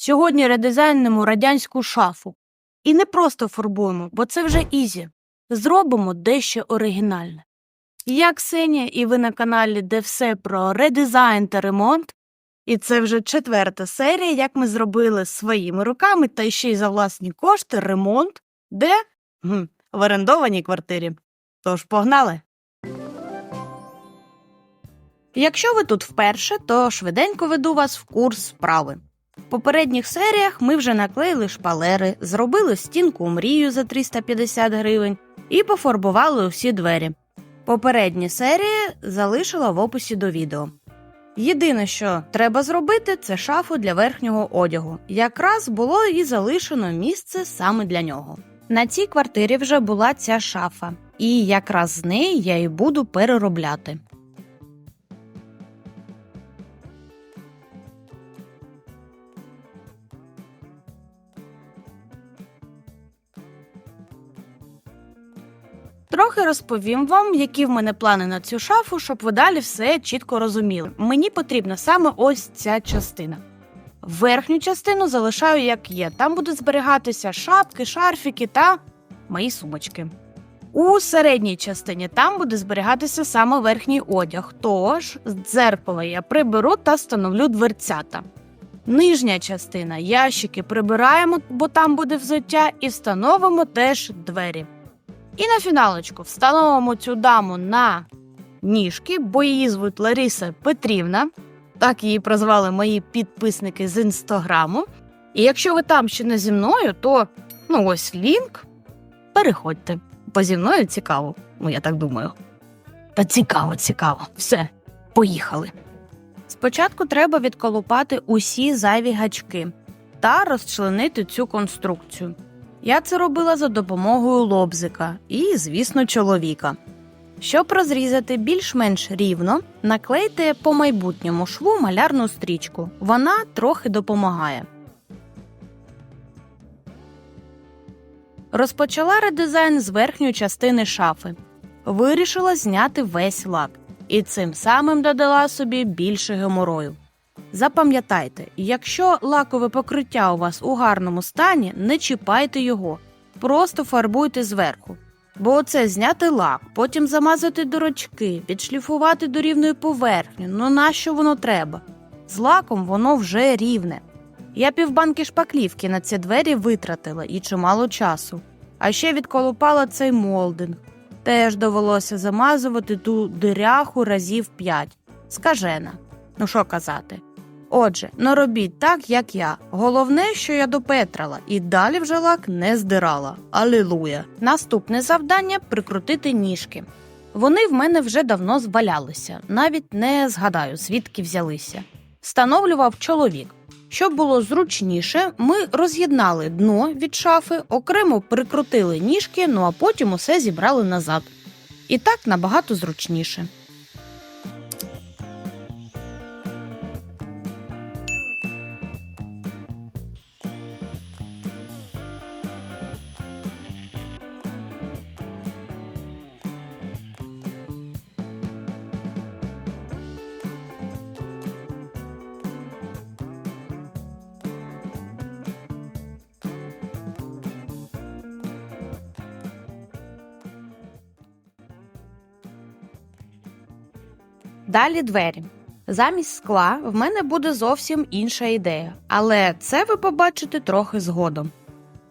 Сьогодні редизайнимо радянську шафу. І не просто фарбуємо, бо це вже ізі. Зробимо дещо оригінальне. Я Ксенія, і ви на каналі, де все про редизайн та ремонт. І це вже четверта серія, як ми зробили своїми руками та ще й за власні кошти ремонт, де Гм, в орендованій квартирі. Тож погнали! Якщо ви тут вперше, то швиденько веду вас в курс справи. Попередніх серіях ми вже наклеїли шпалери, зробили стінку мрію за 350 гривень і пофарбували усі двері. Попередні серії залишила в описі до відео. Єдине, що треба зробити, це шафу для верхнього одягу. Якраз було і залишено місце саме для нього. На цій квартирі вже була ця шафа, і якраз з неї я і буду переробляти. Трохи розповім вам, які в мене плани на цю шафу, щоб ви далі все чітко розуміли. Мені потрібна саме ось ця частина. Верхню частину залишаю як є. Там будуть зберігатися шапки, шарфіки та мої сумочки. У середній частині там буде зберігатися саме верхній одяг, тож з дзеркала я приберу та встановлю дверцята. Нижня частина ящики прибираємо, бо там буде взуття, і встановимо теж двері. І на фіналочку встановимо цю даму на ніжки, бо її звуть Лариса Петрівна. Так її прозвали мої підписники з інстаграму. І якщо ви там ще не зі мною, то ну ось лінк. Переходьте, бо зі мною цікаво. Ну, я так думаю. Та цікаво, цікаво. Все, поїхали. Спочатку треба відколупати усі зайві гачки та розчленити цю конструкцію. Я це робила за допомогою лобзика і, звісно, чоловіка. Щоб розрізати більш-менш рівно, наклейте по майбутньому шву малярну стрічку. Вона трохи допомагає. Розпочала редизайн з верхньої частини шафи. Вирішила зняти весь лак і цим самим додала собі більше геморою. Запам'ятайте, якщо лакове покриття у вас у гарному стані, не чіпайте його, просто фарбуйте зверху. Бо оце зняти лак, потім замазати дорочки, підшліфувати до рівної поверхні. Ну нащо воно треба? З лаком воно вже рівне. Я півбанки шпаклівки на ці двері витратила і чимало часу. А ще відколупала цей молдинг. Теж довелося замазувати ту диряху разів п'ять. Скажена. Ну що казати? Отже, ну робіть так, як я. Головне, що я допетрала, і далі вже лак не здирала. Алілуя! Наступне завдання прикрутити ніжки. Вони в мене вже давно звалялися, навіть не згадаю, звідки взялися. Встановлював чоловік. Щоб було зручніше, ми роз'єднали дно від шафи, окремо прикрутили ніжки, ну а потім усе зібрали назад. І так набагато зручніше. Далі двері. Замість скла в мене буде зовсім інша ідея, але це ви побачите трохи згодом.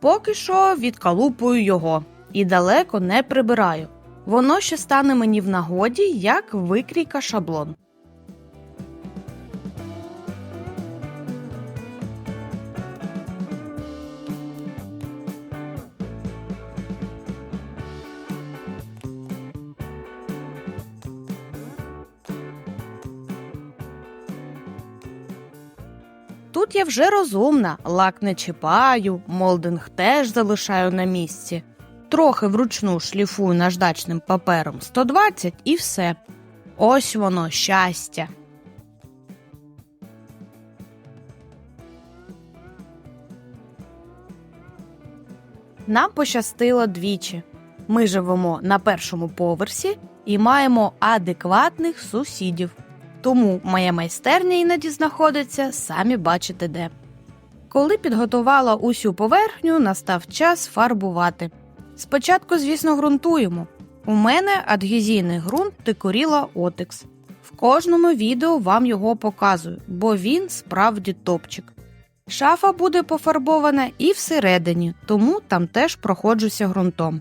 Поки що відкалупую його і далеко не прибираю. Воно ще стане мені в нагоді як викрійка шаблон. Тут я вже розумна, лак не чіпаю, молдинг теж залишаю на місці. Трохи вручну шліфую наждачним папером 120 і все. Ось воно щастя. Нам пощастило двічі. Ми живемо на першому поверсі і маємо адекватних сусідів. Тому моя майстерня іноді знаходиться, самі бачите де. Коли підготувала усю поверхню, настав час фарбувати. Спочатку, звісно, ґрунтуємо. У мене адгезійний ґрунт Текоріла Отекс. В кожному відео вам його показую, бо він справді топчик. Шафа буде пофарбована і всередині, тому там теж проходжуся ґрунтом.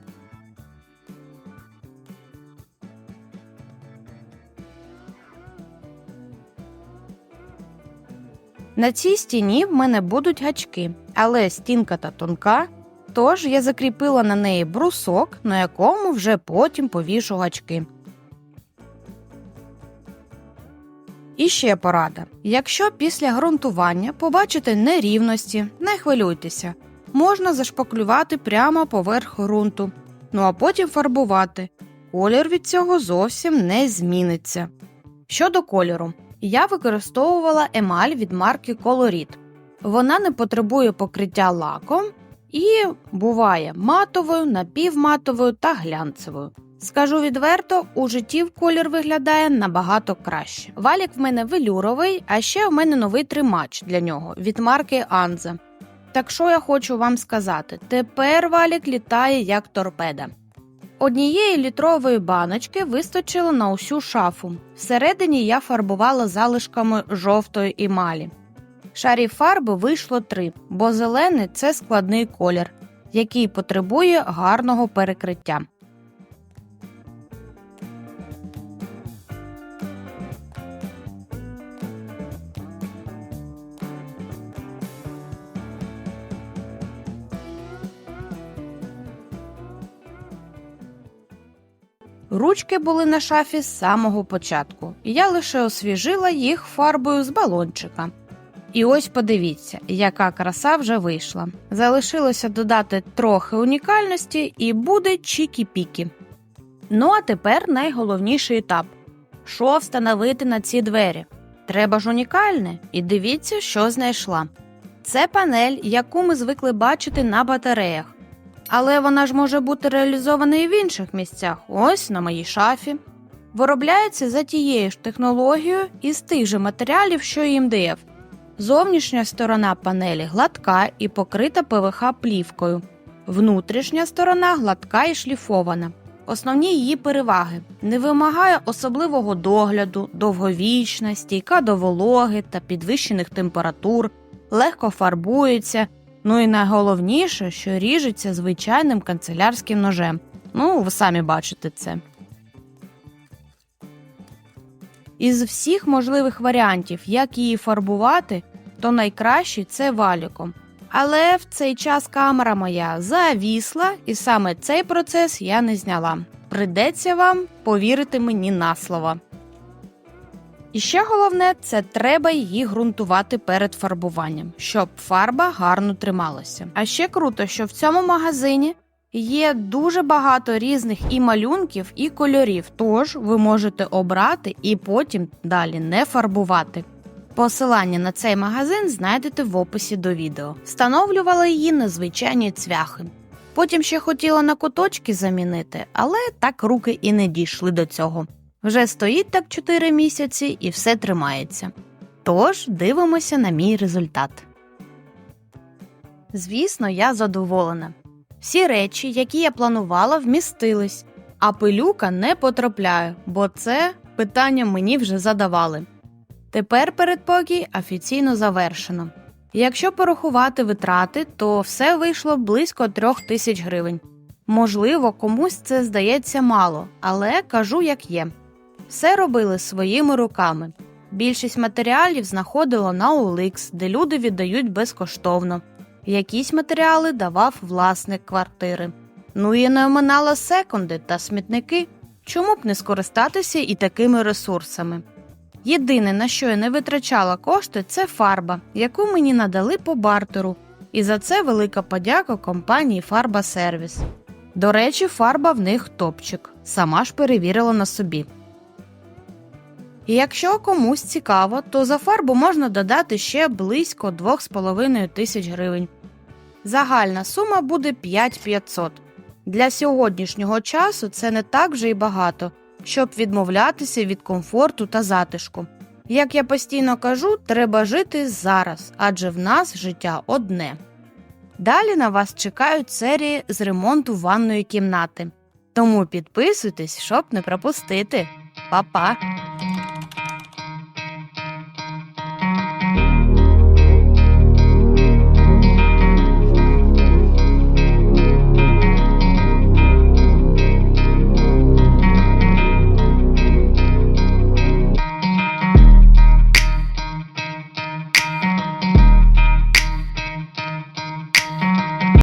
На цій стіні в мене будуть гачки, але стінка та тонка, тож я закріпила на неї брусок, на якому вже потім повішу гачки. І ще порада: якщо після ґрунтування побачите нерівності, не хвилюйтеся, можна зашпаклювати прямо поверх ґрунту, ну а потім фарбувати. Колір від цього зовсім не зміниться. Щодо кольору, я використовувала емаль від марки Colorit. Вона не потребує покриття лаком і буває матовою, напівматовою та глянцевою. Скажу відверто, у житті колір виглядає набагато краще. Валік в мене велюровий, а ще в мене новий тримач для нього від марки Анза. Так що я хочу вам сказати: тепер валік літає як торпеда. Однієї літрової баночки вистачило на усю шафу. Всередині я фарбувала залишками жовтої емалі. Шарів фарби вийшло три, бо зелений це складний колір, який потребує гарного перекриття. Ручки були на шафі з самого початку, я лише освіжила їх фарбою з балончика. І ось подивіться, яка краса вже вийшла. Залишилося додати трохи унікальності і буде чікі-пікі. Ну а тепер найголовніший етап: що встановити на ці двері? Треба ж унікальне, і дивіться, що знайшла. Це панель, яку ми звикли бачити на батареях. Але вона ж може бути реалізована і в інших місцях, ось на моїй шафі. Виробляється за тією ж технологією із тих же матеріалів, що і МДФ. Зовнішня сторона панелі гладка і покрита ПВХ плівкою. Внутрішня сторона гладка і шліфована. Основні її переваги не вимагає особливого догляду, довговічна, стійка до вологи та підвищених температур, легко фарбується. Ну і найголовніше, що ріжеться звичайним канцелярським ножем. Ну, ви самі бачите це. Із всіх можливих варіантів, як її фарбувати, то найкращий це валіком. Але в цей час камера моя завісла, і саме цей процес я не зняла. Придеться вам повірити мені на слово. І ще головне, це треба її ґрунтувати перед фарбуванням, щоб фарба гарно трималася. А ще круто, що в цьому магазині є дуже багато різних і малюнків, і кольорів. Тож ви можете обрати і потім далі не фарбувати. Посилання на цей магазин знайдете в описі до відео. Встановлювала її на звичайні цвяхи. Потім ще хотіла на куточки замінити, але так руки і не дійшли до цього. Вже стоїть так 4 місяці і все тримається. Тож дивимося на мій результат. Звісно, я задоволена. Всі речі, які я планувала, вмістились, а пилюка не потрапляє, бо це питання мені вже задавали. Тепер передпокій офіційно завершено. Якщо порахувати витрати, то все вийшло близько трьох тисяч гривень. Можливо, комусь це здається мало, але кажу, як є. Все робили своїми руками. Більшість матеріалів знаходило на OLX, де люди віддають безкоштовно. Якісь матеріали давав власник квартири. Ну і не оминала секунди та смітники. Чому б не скористатися і такими ресурсами? Єдине, на що я не витрачала кошти, це фарба, яку мені надали по бартеру, і за це велика подяка компанії Фарба Сервіс. До речі, фарба в них топчик, сама ж перевірила на собі. І якщо комусь цікаво, то за фарбу можна додати ще близько 2,5 тисяч гривень. Загальна сума буде 5500. Для сьогоднішнього часу це не так вже й багато, щоб відмовлятися від комфорту та затишку. Як я постійно кажу, треба жити зараз, адже в нас життя одне. Далі на вас чекають серії з ремонту ванної кімнати. Тому підписуйтесь, щоб не пропустити. Па-па!